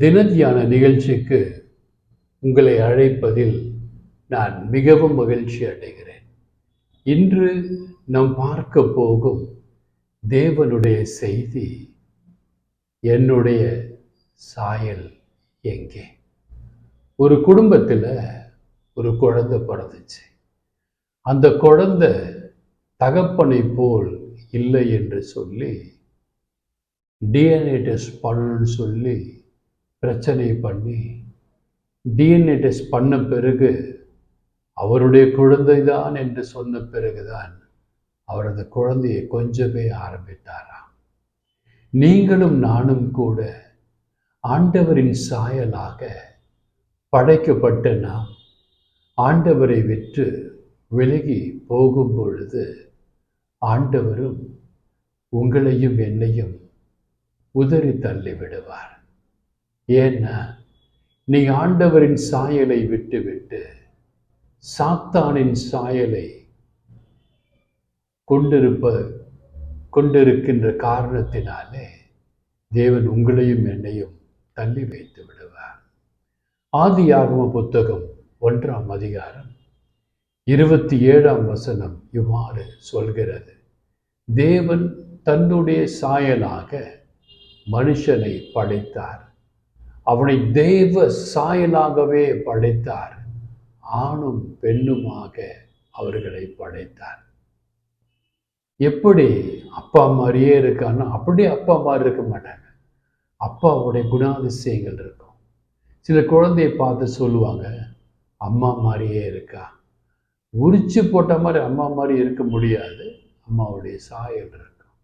தினத்தியான நிகழ்ச்சிக்கு உங்களை அழைப்பதில் நான் மிகவும் மகிழ்ச்சி அடைகிறேன். இன்று நாம் பார்க்க போகும் தேவனுடைய செய்தி என்னுடைய சாயல் எங்கே? ஒரு குடும்பத்தில் ஒரு குழந்தை பிறந்துச்சு. அந்த குழந்தை தகப்பனை போல் இல்லை என்று சொல்லி டிஎன்ஏ டெஸ்ட் பண்ணணும்னு சொல்லி பிரச்சனை பண்ணி டிஎன்ஏ டெஸ்ட் பண்ண பிறகு அவருடைய குழந்தை தான் என்று சொன்ன பிறகுதான் அவரது குழந்தையை கொஞ்சமே ஆரம்பித்தாராம். நீங்களும் நானும் கூட ஆண்டவரின் சாயலாக படைக்கப்பட்ட நாம் ஆண்டவரை விற்று விலகி போகும் பொழுது ஆண்டவரும் உங்களையும் என்னையும் உதறி தள்ளிவிடுவார். ஏன்னா நீ ஆண்டவரின் சாயலை விட்டுவிட்டு சாத்தானின் சாயலை கொண்டிருப்ப கொண்டிருக்கின்ற காரணத்தினாலே தேவன் உங்களையும் என்னையும் தள்ளி வைத்து விடுவார். ஆதியாகம புத்தகம் ஒன்றாம் அதிகாரம் இருபத்தி ஏழாம் வசனம் இவ்வாறு சொல்கிறது. தேவன் தன்னுடைய சாயலாக மனுஷனை படைத்தார். அவனை தெய்வ சாயலாகவே படைத்தார். ஆணும் பெண்ணுமாக அவர்களை படைத்தார். எப்படி அப்பா மாதிரியே இருக்கான்னா அப்படியே அப்பா மாதிரி இருக்க மாட்டாங்க. அப்பாவுடைய குணாதிசயங்கள் இருக்கும். சில குழந்தைய பார்த்து சொல்லுவாங்க அம்மா மாதிரியே இருக்கா? உரிச்சு போட்ட மாதிரி அம்மா மாதிரி இருக்க முடியாது. அம்மாவுடைய சாயல் இருக்கும்.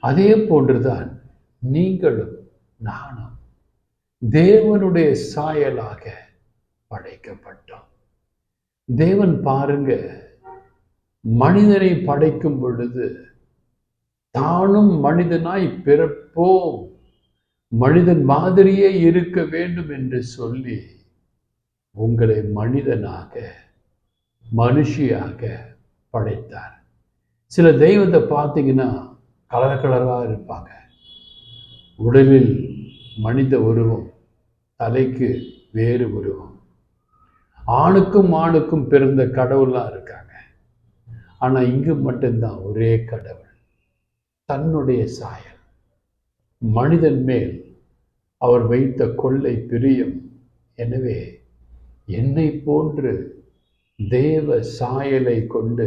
அதே போன்றுதான் நீங்களும் நானும் தேவனுடைய சாயலாக படைக்கப்பட்டோம். தேவன் பாருங்க மனிதனை படைக்கும் பொழுது தானும் மனிதனாய் பிறப்போம். மனிதன் மாதிரியே இருக்க வேண்டும் என்று சொல்லி உங்களை மனிதனாக மனுஷியாக படைத்தார். சில தெய்வத்தை பார்த்தீங்கன்னா கலர் கலராக இருப்பாங்க. உடலில் மனித உருவம் தலைக்கு வேறு உருவம். ஆணுக்கும் ஆணுக்கும் பிறந்த கடவுளாக இருக்காங்க. ஆனால் இங்கு மட்டும்தான் ஒரே கடவுள். தன்னுடைய சாயல். மனிதன் மேல் அவர் வைத்த கொள்ளை பிரியம். எனவே என்னை போன்று தேவ சாயலை கொண்டு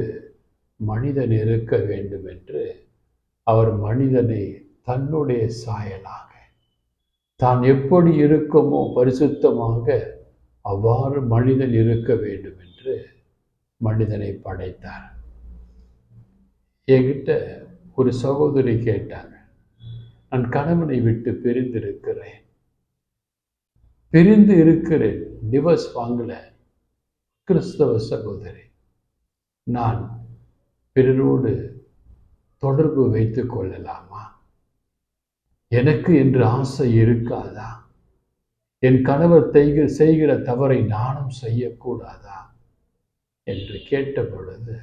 மனிதன் இருக்க வேண்டும் என்று அவர் மனிதனை தன்னுடைய சாயலாக தான் எப்படி இருக்குமோ பரிசுத்தமாக அவ்வாறு மனிதன் இருக்க வேண்டும் என்று மனிதனை படைத்தார். என்கிட்ட ஒரு சகோதரி கேட்டாங்க நான் கணவனை விட்டு பிரிந்திருக்கிறேன். பிரிந்து இருக்கிறேன். டிவர்ஸ் வாங்கல. கிறிஸ்தவ சகோதரி நான் பிறரோடு தொடர்பு வைத்து கொள்ளலாமா? எனக்கு என்று ஆசை இருக்காதா? என் கணவர் செய்கிற செய்கிற தவறை நானும் செய்யக்கூடாதா? என்று கேட்ட பொழுது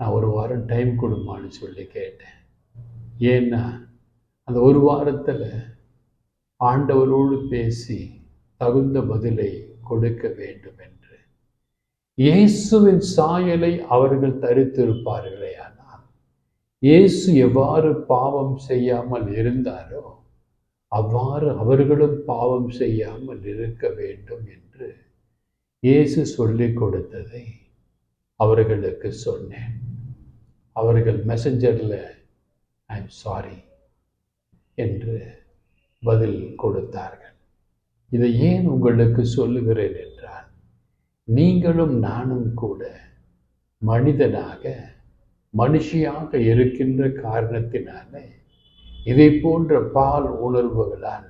நான் ஒரு வாரம் டைம் கொடுமான்னு சொல்லி கேட்டேன். ஏன்னா அந்த ஒரு வாரத்தில் ஆண்டவரோடு பேசி தகுந்த பதிலை கொடுக்க வேண்டும் என்று இயேசுவின் சாயலை அவர்கள் தரித்திருப்பார்களே ஆனால் இயேசு எவ்வாறு பாவம் செய்யாமல் இருந்தாரோ அவ்வாறு அவர்களும் பாவம் செய்யாமல் இருக்க வேண்டும் என்று இயேசு சொல்லிக் கொடுத்ததை அவர்களுக்கு சொன்னேன். அவர்கள் மெசஞ்சரில் ஐ எம் சாரி என்று பதில் கொடுத்தார்கள். இதை ஏன் உங்களுக்கு சொல்லுகிறேன் என்றால் நீங்களும் நானும் கூட மனிதனாக மனுஷியாக இருக்கின்ற காரணத்தினாலே இதை போன்ற பால் உணர்வுகளால்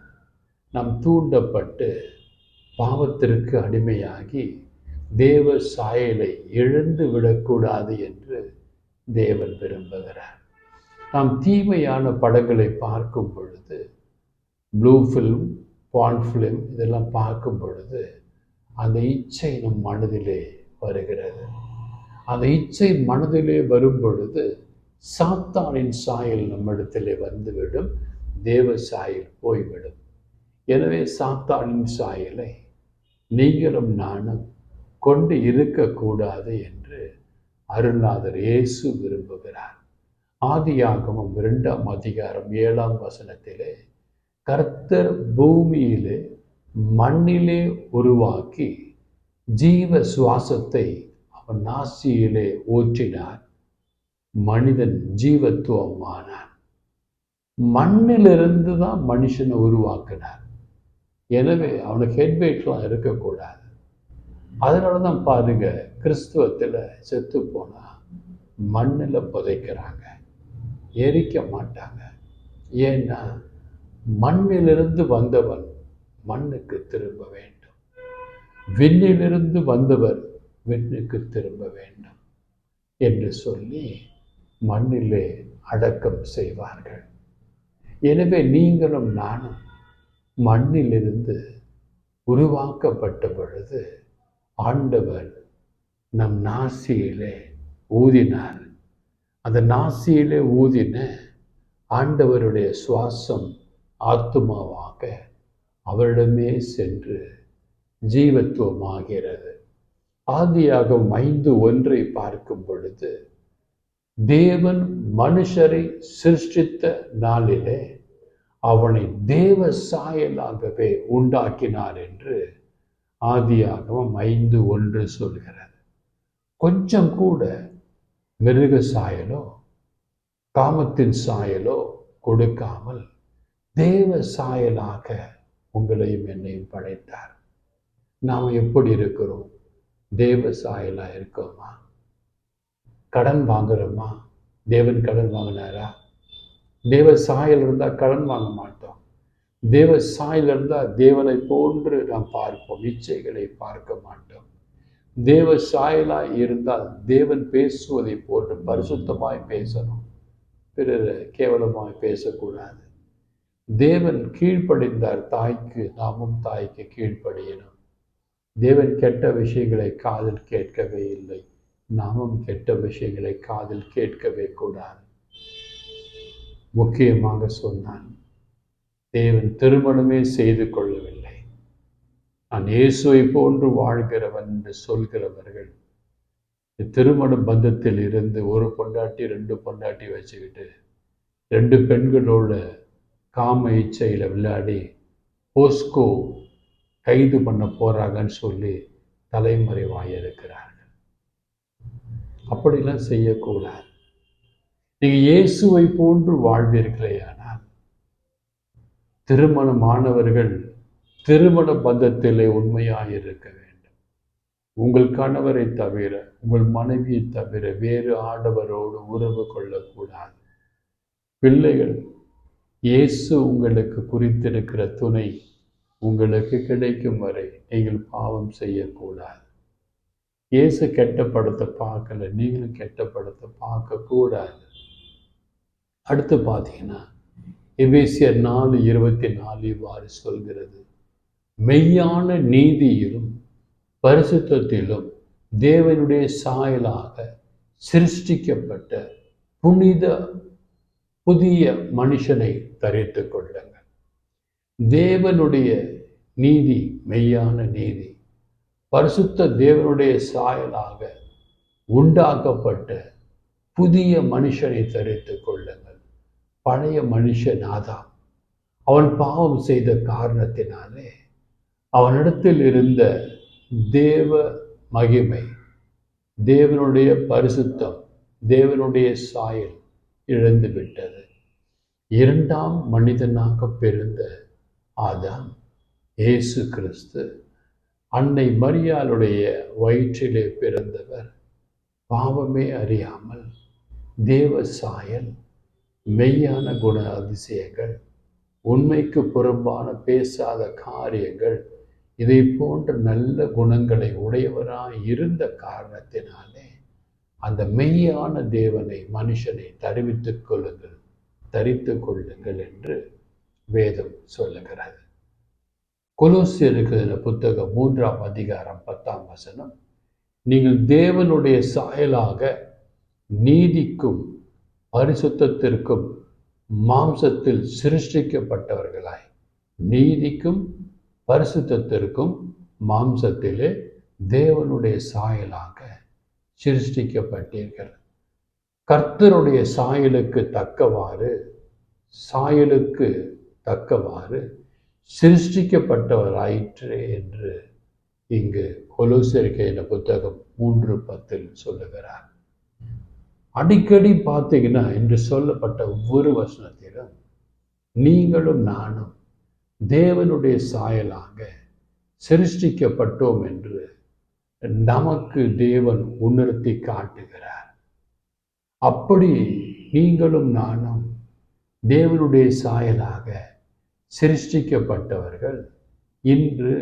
நாம் தூண்டப்பட்டு பாவத்திற்கு அடிமையாகி தேவ சாயலை இழந்து விடக்கூடாது என்று தேவன் விரும்புகிறார். நாம் தீமையான படங்களை பார்க்கும் பொழுது ப்ளூ ஃபிலிம் பான் ஃபிலிம் இதெல்லாம் பார்க்கும் பொழுது அந்த இச்சை நம் மனதிலே வருகிறது. அந்த இச்சை மனதிலே வரும் பொழுது சாத்தானின் சாயல் நம்மிடத்திலே வந்துவிடும் தேவ சாயல் போய்விடும். எனவே சாத்தானின் சாயலை நீங்களும் நானும் கொண்டு இருக்கக்கூடாது என்று அருள்நாதர் இயேசு விரும்புகிறார். ஆதியாகமம் இரண்டாம் அதிகாரம் ஏழாம் வசனத்திலே கர்த்தர் பூமியிலே மண்ணிலே உருவாக்கி ஜீவ சுவாசத்தை நாசியிலே ஊற்றினார் மனிதன் ஜீவத்துவமானான். மண்ணிலிருந்து தான் மனுஷனை உருவாக்கினார். எனவே அவனுக்கு ஹெட்வெயிட்லாம் இருக்கக்கூடாது. அதனால தான் பாருங்க கிறிஸ்துவத்தில் செத்து போனால் மண்ணில் புதைக்கிறாங்க. எரிக்க மாட்டாங்க. ஏன்னா மண்ணிலிருந்து வந்தவன் மண்ணுக்கு திரும்ப வேண்டும். விண்ணிலிருந்து வந்தவர் விண்ணுக்கு திரும்ப வேண்டும் என்று சொல்லி மண்ணிலே அடக்கம் செய்வார்கள். எனவே நீங்களும் நானும் மண்ணிலிருந்து உருவாக்கப்பட்ட பொழுது ஆண்டவர் நம் நாசியிலே ஊதினார். அந்த நாசியிலே ஊதின ஆண்டவருடைய சுவாசம் ஆத்துமாவாக அவரிடமே சென்று ஜீவத்துவமாகிறது. ஆதியாகம் ஐந்து ஒன்றை பார்க்கும் பொழுது தேவன் மனுஷரை சிருஷ்டித்த நாளிலே அவனை தேவ சாயலாகவே உண்டாக்கினார் என்று ஆதியாகவும் ஐந்து ஒன்று சொல்கிறது. கொஞ்சம் கூட மிருக சாயலோ காமத்தின் சாயலோ கொடுக்காமல் தேவ சாயலாக உங்களையும் என்னையும் படைத்தார். நாம் எப்படி இருக்கிறோம்? தேவ சாயலாக இருக்கோமா? கடன் வாங்குறோமா? தேவன் கடன் வாங்கினாரா? தேவ சாயல் இருந்தால் கடன் வாங்க மாட்டோம். தேவ சாயல் இருந்தால் தேவனை போன்று நாம் பார்ப்போம். இச்சைகளை பார்க்க மாட்டோம். தேவ சாயலாய் இருந்தால் தேவன் பேசுவதை போன்று பரிசுத்தமாய் பேசணும். பிறர் கேவலமாய் பேசக்கூடாது. தேவன் கீழ்ப்படிந்தார். தாய்க்கு நாமும் தாய்க்கு கீழ்ப்படியணும். தேவன் கெட்ட விஷயங்களை காதில் கேட்கவே இல்லை. நாமும் கெட்ட விஷயங்களை காதில் கேட்கவே கூடாது. முக்கியமாக சொன்னான் தேவன் திருமணமே செய்து கொள்ளவில்லை. நான் இயேசுவை போன்று வாழ்கிறவன் என்று சொல்கிறவர்கள் திருமண பந்தத்தில் இருந்து ஒரு பொண்டாட்டி ரெண்டு பொண்டாட்டி வச்சுக்கிட்டு ரெண்டு பெண்களோட காம இச்சையில் விளையாடி போஸ்கோ கைது பண்ண போறாங்கன்னு சொல்லி தலைமறைவாக இருக்கிறார்கள் அப்படிலாம் செய்யக்கூடாது. நீங்கள் இயேசுவை போன்று வாழ்வீர்களேயானால் திருமணமானவர்கள் திருமண பந்தத்திலே உண்மையாக இருக்க வேண்டும். உங்கள் கணவரை தவிர உங்கள் மனைவியை தவிர வேறு ஆடவரோடு உறவு கொள்ளக்கூடாது. பிள்ளைகள் இயேசு உங்களுக்கு குறித்திருக்கிற துணை உங்களுக்கு கிடைக்கும் வரை நீங்கள் பாவம் செய்யக்கூடாது. இயேசு கெட்ட படத்தை பார்க்கல நீங்களும் கெட்ட படத்தை பார்க்கக்கூடாது. அடுத்து பார்த்தீங்கன்னா எபேசியர் நாலு இருபத்தி நாலு இவ்வாறு சொல்கிறது. மெய்யான நீதியிலும் பரிசுத்தத்திலும் தேவனுடைய சாயலாக சிருஷ்டிக்கப்பட்ட புனித புதிய மனுஷனை தரித்து கொள்ளுங்கள். தேவனுடைய நீதி மெய்யான நீதி பரிசுத்த தேவனுடைய சாயலாக உண்டாக்கப்பட்ட புதிய மனுஷனை தரித்து கொள்ளுங்கள். பழைய மனுஷன் ஆதாம் அவன் பாவம் செய்த காரணத்தினாலே அவனிடத்தில் இருந்த தேவ மகிமை தேவனுடைய பரிசுத்தம் தேவனுடைய சாயல் இழந்து விட்டது இரண்டாம் மனிதனாக பிறந்த ஆதாம் இயேசு கிறிஸ்து அன்னை மரியாளுடைய வயிற்றிலே பிறந்தவர் பாவமே அறியாமல் தேவ சாயல் மெய்யான குண அதிசயங்கள் உண்மைக்கு புறம்பான பேசாத காரியங்கள் இதை போன்ற நல்ல குணங்களை உடையவராய் இருந்த காரணத்தினாலே அந்த மெய்யான தேவனை மனுஷனை தருவித்துக் கொள்ளுங்கள் தரித்து கொள்ளுங்கள் என்று வேதம் சொல்லுகிறது கொலோசியருக்கு புத்தகம் மூன்றாம் அதிகாரம் பத்தாம் வசனம் நீங்கள் தேவனுடைய சாயலாக நீதிக்கும் பரிசுத்தத்திற்கும் மாம்சத்தில் சிருஷ்டிக்கப்பட்டவர்களாய். நீதிக்கும் பரிசுத்தத்திற்கும் மாம்சத்திலே தேவனுடைய சாயலாக சிருஷ்டிக்கப்பட்டீர்கள். கர்த்தருடைய சாயலுக்கு தக்கவாறு சாயலுக்கு தக்கவாறு சிருஷ்டிக்கப்பட்டவராயிற்று என்று இங்கு கொலோசரிக்கையின புத்தகம் மூன்று பத்தில் சொல்லுகிறார். அடிக்கடி பார்த்தீங்கன்னா என்று சொல்லப்பட்ட ஒவ்வொரு வசனத்திலும் நீங்களும் நானும் தேவனுடைய சாயலாக சிருஷ்டிக்கப்பட்டோம் என்று நமக்கு தேவன் உணர்த்தி காட்டுகிறார். அப்படி நீங்களும் நானும் தேவனுடைய சாயலாக சிருஷ்டிக்கப்பட்டவர்கள் இன்று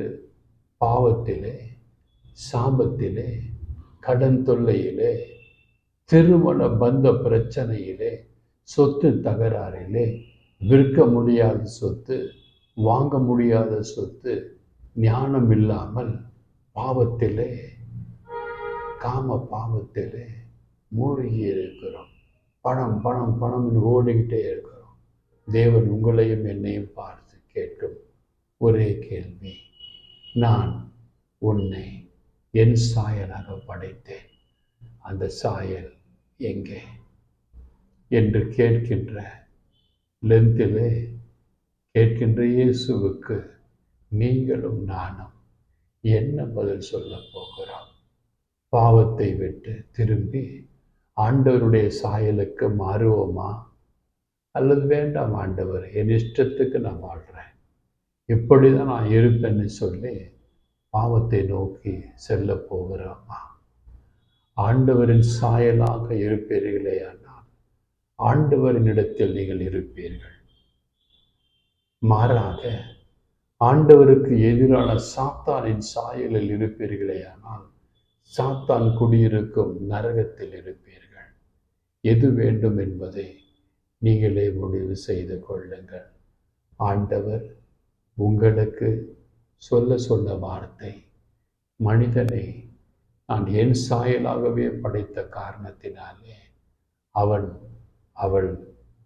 பாவத்திலே சாபத்திலே கடன் தொல்லையிலே திருமண பந்த பிரச்சனையிலே சொத்து தகராறிலே விற்க முடியாத சொத்து வாங்க முடியாத சொத்து ஞானம் இல்லாமல் பாவத்திலே காம பாவத்திலே மூழ்கி இருக்கிறோம் பணம் பணம் பணம்னு ஓடிக்கிட்டே இருக்கிறோம். தேவன் உங்களையும் என்னையும் பார்த்து கேட்கும் ஒரே கேள்வி. நான் உன்னை என் சாயலாக படைத்தேன். அந்த சாயல் எங்கே? என்று கேட்கின்ற லெந்திலே கேட்கின்ற இயேசுவுக்கு நீங்களும் நானும் என்ன பதில் சொல்ல போகிறோம்? பாவத்தை விட்டு திரும்பி ஆண்டவருடைய சாயலுக்கு மாறுவோமா? அல்லது வேண்டாம் ஆண்டவர் என் இஷ்டத்துக்கு நான் வாழ்கிறேன் இப்படி தான் நான் இருப்பேன்னு சொல்லி பாவத்தை நோக்கி செல்ல போகிறோமா? ஆண்டவரின் சாயலாக இருப்பீர்களே ஆனால் ஆண்டவரின் இடத்தில் நீங்கள் இருப்பீர்கள். மாறாக ஆண்டவருக்கு எதிரான சாத்தானின் சாயலில் இருப்பீர்களே ஆனால் சாத்தான் குடியிருக்கும் நரகத்தில் இருப்பீர்கள். எது வேண்டும் என்பதை நீங்களே முடிவு செய்து கொள்ளுங்கள். ஆண்டவர் உங்களுக்கு சொல்ல சொன்ன வார்த்தை மனிதனை நான் என் சாயலாகவே படைத்த காரணத்தினாலே அவன் அவள்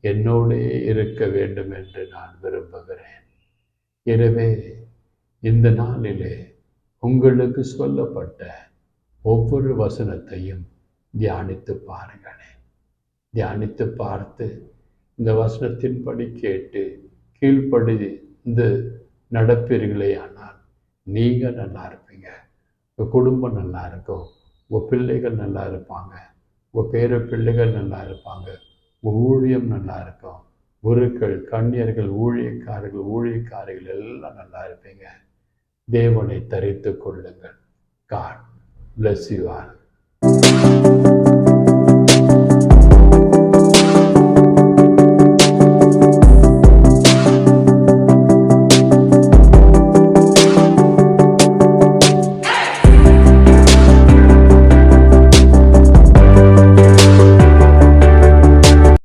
என்னோடே இருக்க வேண்டும் என்று நான் விரும்புகிறேன். எனவே இந்த நாளிலே உங்களுக்கு சொல்லப்பட்ட ஒவ்வொரு வசனத்தையும் தியானித்து பாருங்களேன். தியானித்து பார்த்து இந்த வசனத்தின்படி கேட்டு கீழ்ப்படிந்து நடப்பீர்களே ஆனால் நீங்கள் நல்லா இருப்பீங்க. உங்கள் குடும்பம் நல்லா இருக்கும். உங்கள் பிள்ளைகள் நல்லா இருப்பாங்க. உங்கள் பேர பிள்ளைகள் நல்லா இருப்பாங்க. உங்கள் ஊழியம் நல்லா இருக்கும். குருக்கள் கண்ணியர்கள் ஊழியக்காரர்கள் ஊழியக்காரர்கள் எல்லாம் நல்லா இருப்பீங்க. தேவனை தரித்து கொள்ளுங்கள். God bless you